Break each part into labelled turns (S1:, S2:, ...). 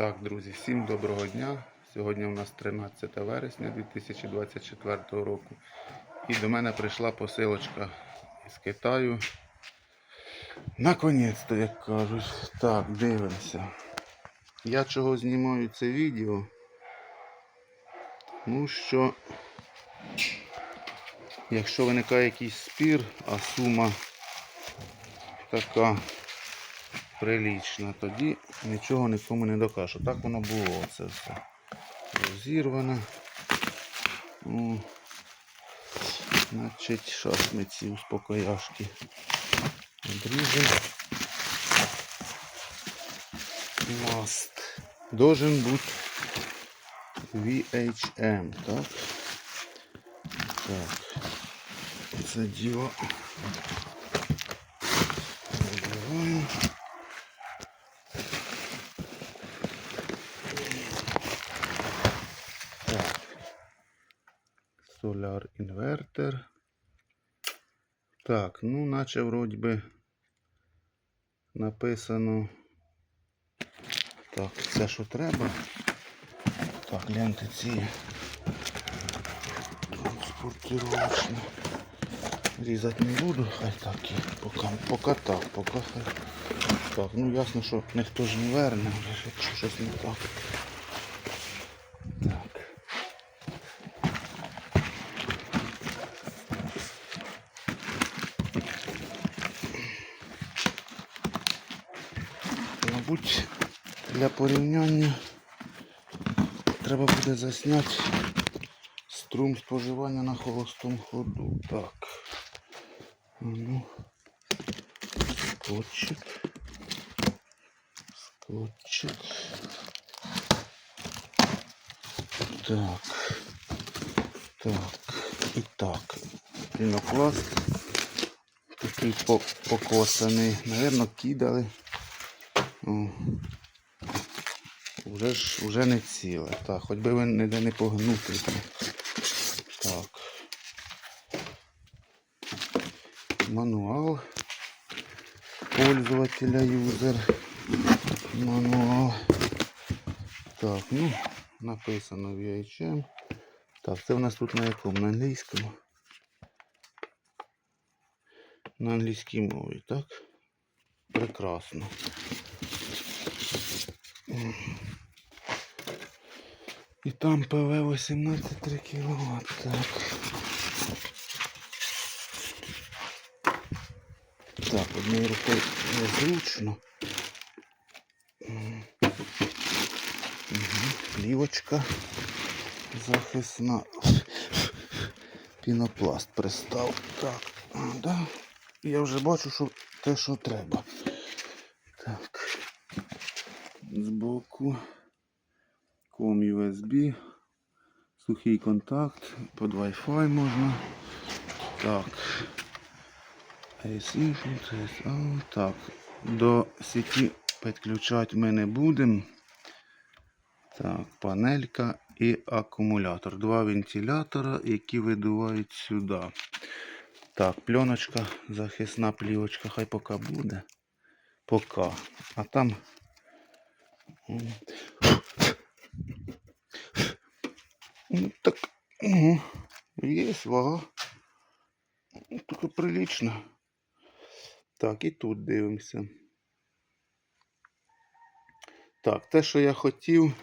S1: Так, друзі, всім доброго дня. Сьогодні у нас 13 вересня 2024 року. І до мене прийшла посилочка із Китаю. Наконець-то, як кажуть. Так, дивимося. Я чого знімаю це відео? Тому що, якщо виникає якийсь спір, а сума така прилічна, тоді нічого нікому не докажу. Так воно було це все. Розірване. О, значить, зараз ми ці успокояшки одріжемо. Маст. Должен бути VHM, так? Так. Це діло. Забиваємо. Solar інвертор. Так, ну, наче вроді би написано. Так, це що треба. Так, гляньте ці транспортировочні. Різати не буду, хай так і поки, поки так, поки хай. Так, ну ясно, що ніхто ж не верне, вже, якщо щось не. Так. Мабуть, для порівняння треба буде засняти струм споживання на холостому ходу. Так. Ну, скотчик. Скотчик. Так. Так. І так. Пінопласт. Такий по- покосаний. Наверно, кидали. Уже ж уже не ціле. Так, хоч би він ніде не погнутий. Так. Мануал пользователя юзер. Мануал. Так, ну, написано VHM. Так, це в нас тут на якому? На англійському. На англійській мові, так? Прекрасно. І там ПВ 18 3 кВт. Так. Так, однією рукою незручно. Плівочка захисна. Пінопласт пристав. Так, да. Я вже бачу, що те, що треба. Так. Збоку. Ком USB. Сухий контакт. Під Wi-Fi можна. Так. Так. До сеті підключати ми не будемо. Так, панелька і акумулятор. Два вентилятора, які видувають сюди. Так, пленочка, захисна плівочка, хай поки буде. Поки. А там. Ну так. Угу. Є вага. Тільки прилично. Так, і тут дивимося. Так, те, що я хотів,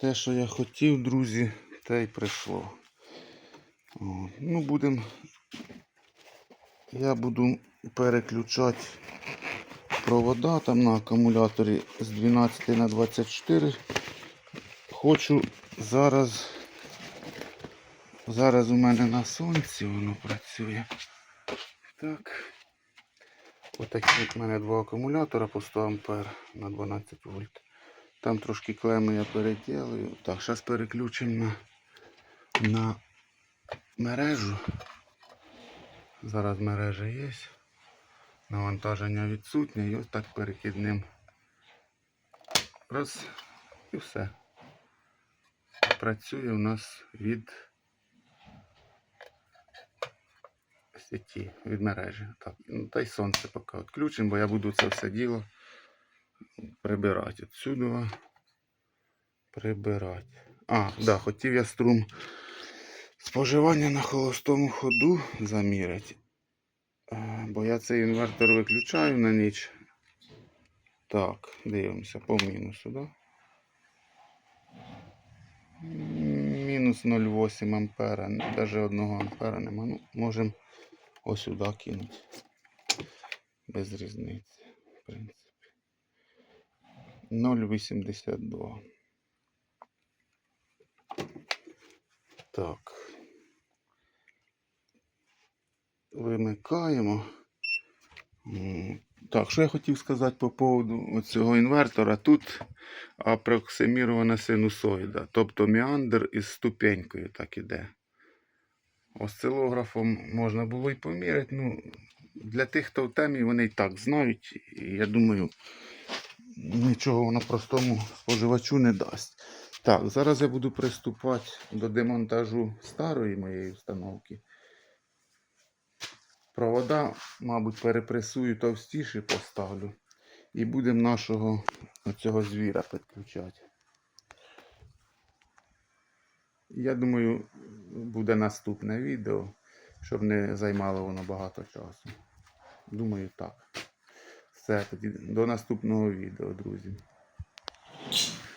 S1: те, що я хотів, друзі, те й прийшло. Ну, будемо. Я буду переключати провода там на акумуляторі з 12 на 24. Хочу зараз. Зараз у мене на сонці воно працює. Так. Отакі от у мене два акумулятора по 100 ампер на 12 вольт. Там трошки клеми я переділаю. Так, зараз переключимо на, на мережу. Зараз мережа є. Навантаження відсутнє і ось так перекидним. Раз і все. Працює у нас від сеті, від мережі. Так, ну, та й сонце поки відключимо, бо я буду це все діло прибирати відсюди. прибирати. А, да, хотів я струм споживання на холостому ходу заміряти. Бо я цей інвертор виключаю на ніч. Так, дивимося по мінусу, да? Мінус 0,8 ампера, навіть 1 ампера нема. Ну, можемо ось сюди кинути. Без різниці, в принципі. 0,82. Так. Вимикаємо. М, Так, що я хотів сказати по поводу цього інвертора. Тут апроксимірована синусоїда, тобто міандр із ступенькою так іде. Осцилографом можна було і поміряти. Ну, для тих, хто в темі, вони і так знають. Я думаю, нічого воно простому споживачу не дасть. Так, зараз я буду приступати до демонтажу старої моєї установки. Провода, мабуть, перепресую товстіші поставлю. І будемо нашого оцього звіра підключати. Я думаю, буде наступне відео, щоб не займало воно багато часу. Думаю, так. Все, тоді до наступного відео, друзі.